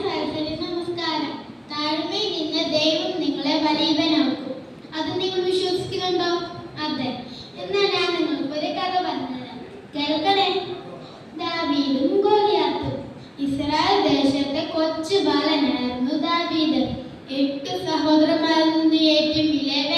സരസ്വതി നമസ്കാരം. താഴ്മയിൽ നിന്ന് ദൈവം നിങ്ങളെ വലിയവനാക്കും അത് നിങ്ങൾ വിശ്വസിക്കുന്നുണ്ടോ? അതെ. എന്നാൽ ഞാൻ നിങ്ങൾക്ക് ഒരു കഥ പറഞ്ഞുതരാം കേൾക്കണേ? ദാവീദും ഗോലിയാത്തും. ഇസ്രായേൽ ദേശത്തെ കൊച്ചു ബാലനായിരുന്നു ദാവീദ്. എട്ട് സഹോദരന്മാരിൽ നിന്ന് ഏറ്റവും ഇളയവനായിരുന്നു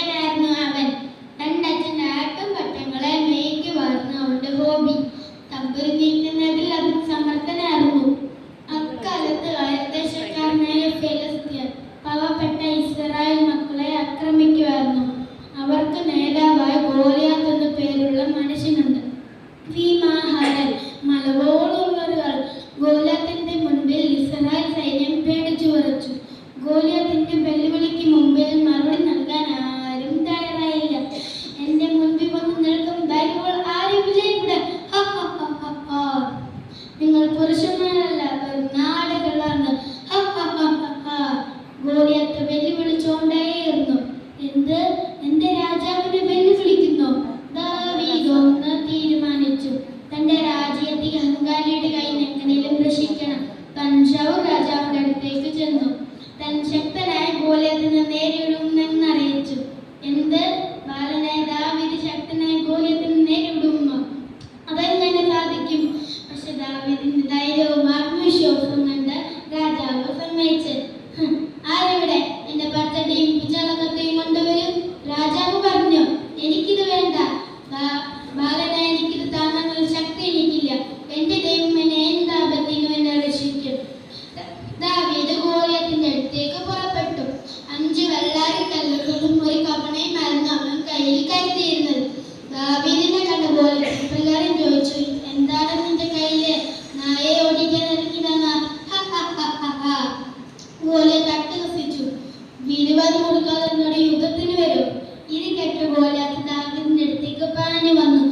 അവർക്ക് നേതാവായ ഗോലിയാത്ത് എന്ന പേരുള്ള മനുഷ്യനുണ്ട്. ഭീമാഹാരൻ മലബോളം ഒരാൾ ഗോലിയാത്തിന്റെ മുൻപിൽ ഇസ്രായേൽ സൈന്യം പേടിച്ചു വരച്ചു ഗോലിയാത്തിന്റെ വെല്ലുവിളിക്ക് മുമ്പിൽ മറുപടി നൽകാൻ ആരും തയ്യാറായില്ല. എന്റെ മുൻപിൽ വന്ന് നിൽക്കും ധൈര്യങ്ങൾ ആരുമില്ല ഇവിടെ നിങ്ങൾ പുരുഷന്മാരല്ല ഒരു നാടുകളാണ് ഗോലിയാത്ത് വെല്ലുവിളിച്ചുകൊണ്ടേയിരുന്നു. എന്ത്? കുഞ്ചാവ് രാജാവിന്റെ അടുത്തേക്ക് ചെന്നു. തൻ ശക്തനായ ഗോലത്തിന് നേരെയൊരു എനിക്ക് കരുതിയിരുന്നത് ദാവീദിനെ കണ്ടപോലെ പ്രകാരം ചോദിച്ചു എന്താണ് നിന്റെ കയ്യിലെ? നായെ ഓടിക്കാൻ ഇറങ്ങിടാന പോലെ തട്ട് കസിച്ചു വീരുവാദി കൊടുക്കാതെ എന്നോട് യുദ്ധത്തിന് വരും. ഇത് കെട്ടുപോലെ അത് ദാവീദിന്റെ അടുത്തേക്ക് പാഞ്ഞു വന്നു.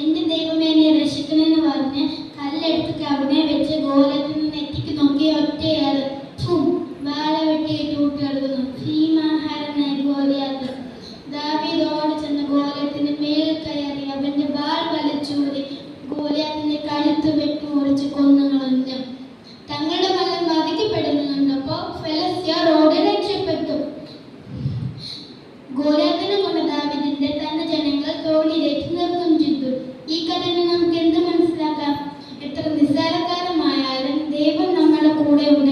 എന്റെ ദൈവം എന്നെ രക്ഷിക്കണമെന്ന് പറഞ്ഞ് കല്ലെടുത്ത് കവിനെ വെച്ച് ഗോലത്തിൽ നിന്ന് എത്തിക്ക് നോക്കിയ ഒറ്റയാറ് ഗോലാക്കന തന്റെ ജനങ്ങൾ ഈ നമുക്ക് എന്ത് മനസ്സിലാക്കാം? എത്ര നിസ്സാരക്കാരമായാലും ദൈവം നമ്മുടെ കൂടെ ഉണ്ട്